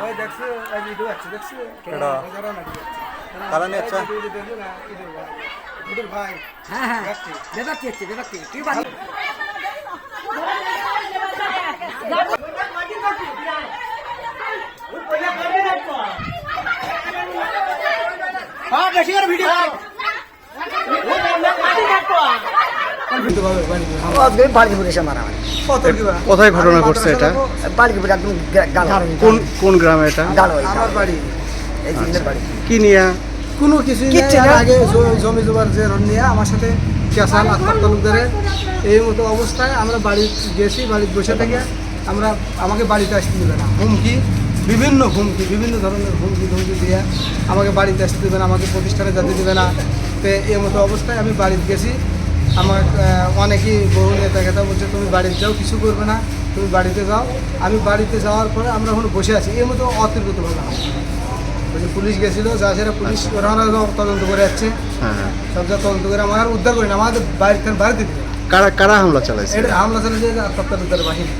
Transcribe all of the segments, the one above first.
ওই দেখছ এই ভিডিও আছে দেখছ কেডা? যারা নাকি যাচ্ছে কারা নিয়ে যাচ্ছে? এই ভিডিও দেখো না ইদের ভাই ইদের ভাই হ্যাঁ হ্যাঁ যাচ্ছে বেবাকি হচ্ছে বেবাকি কি বাড়ি কিন্তু ভাবে বাড়ি বাড়ি ঘুরে এসে মারা কত কি বা? কোথায় ঘটনা ঘটছে এটা? কোন কোন গ্রামে এটা? কি নিয়ে? কোনো কিছু আগে জমি জমার যে নিয়ে আমার সাথে কেসাল আত্মার তালুকদারে এই মতো অবস্থায় আমরা বাড়ি গেছি বাড়িতে বসে থেকে আমরা আমাকে বাড়িতে আসতে দেবে না। হুমকি বিভিন্ন হুমকি বিভিন্ন ধরনের হুমকি ধমকি দিয়ে আমাকে বাড়িতে আসতে দেবে না আমাকে প্রতিষ্ঠানে যেতে দেবে না। তো এই মতো অবস্থায় আমি বাড়িতে গেছি। আমার অনেকেই বহু নেতা কথা বলছে তুমি বাড়িতে যাও কিছু করবে না তুমি বাড়িতে যাও। আমি বাড়িতে যাওয়ার পরে আমরা এখন বসে আছি। এর মতো অতিরিক্তভাবে বলছে পুলিশ গেছিল যা সেটা পুলিশ ওরা ওরা তদন্ত করে যাচ্ছে। হ্যাঁ হ্যাঁ। সব যা তদন্ত করে আমার উদ্ধার করি না আমাদের বাড়িতে দিবে। কারা কারা হামলা চালাইছে? এটা হামলা চালিয়েছে আফতাব তালুকদারের বাহিনী।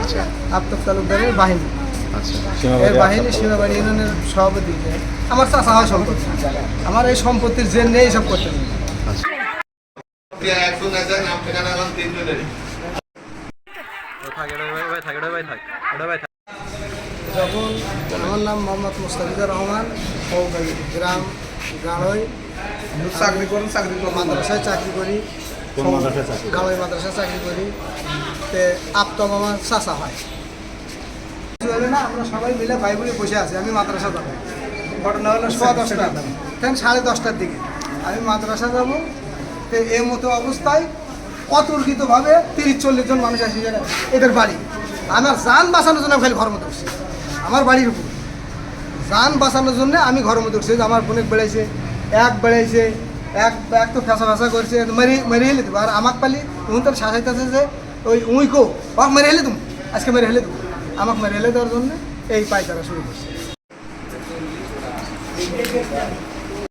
আচ্ছা। আফতাব তালুকদারের বাহিনী। আচ্ছা। এর বাহিনী ইউনিয়নের সভাপতি। আমার চাষা হয় সম্পত্তি। আমার এই সম্পত্তির যখন আমার নাম মোহাম্মদ মুস্তাফিজুর রহমান গ্রাম গাড়ই চাকরি করি চাকরি করি মাদ্রাসায় চাকরি করি গাড়ই মাদ্রাসায় চাকরি করি তে আপতম আমার চাষা হয়। না? আমরা সবাই মিলে ভাই বোনে বসে আছি আমি মাদ্রাসা যাব। ঘটনা হলো সোয়া দশটা তখন সাড়ে দশটার দিকে। আমি মাদ্রাসা যাব তো এই মতো অবস্থায় অতর্কিতভাবে তিরিশ, চল্লিশ জন মানুষ আসি এদের বাড়ি। আমার যান বাঁচানোর জন্য খালি ঘর মতো আমার বাড়ির উপর। যান বাঁচানোর জন্য আমি ঘর মধ্যে উঠছি আমার বোনেক বেড়াইছে, এক বেড়াইছে, এক এক তো ফেসা ফেসা করছে মেরি, মেরে হেলে দেবো। আর আমাকে পালি উনি তোর শাসাইতেছে যে ওই উই কো ওকে মেরে হেলে তুমি আজকে মেরে হেলে দেবো। আমাকে মেরে হেলে দেওয়ার জন্য এই পায়তারা শুরু করছে।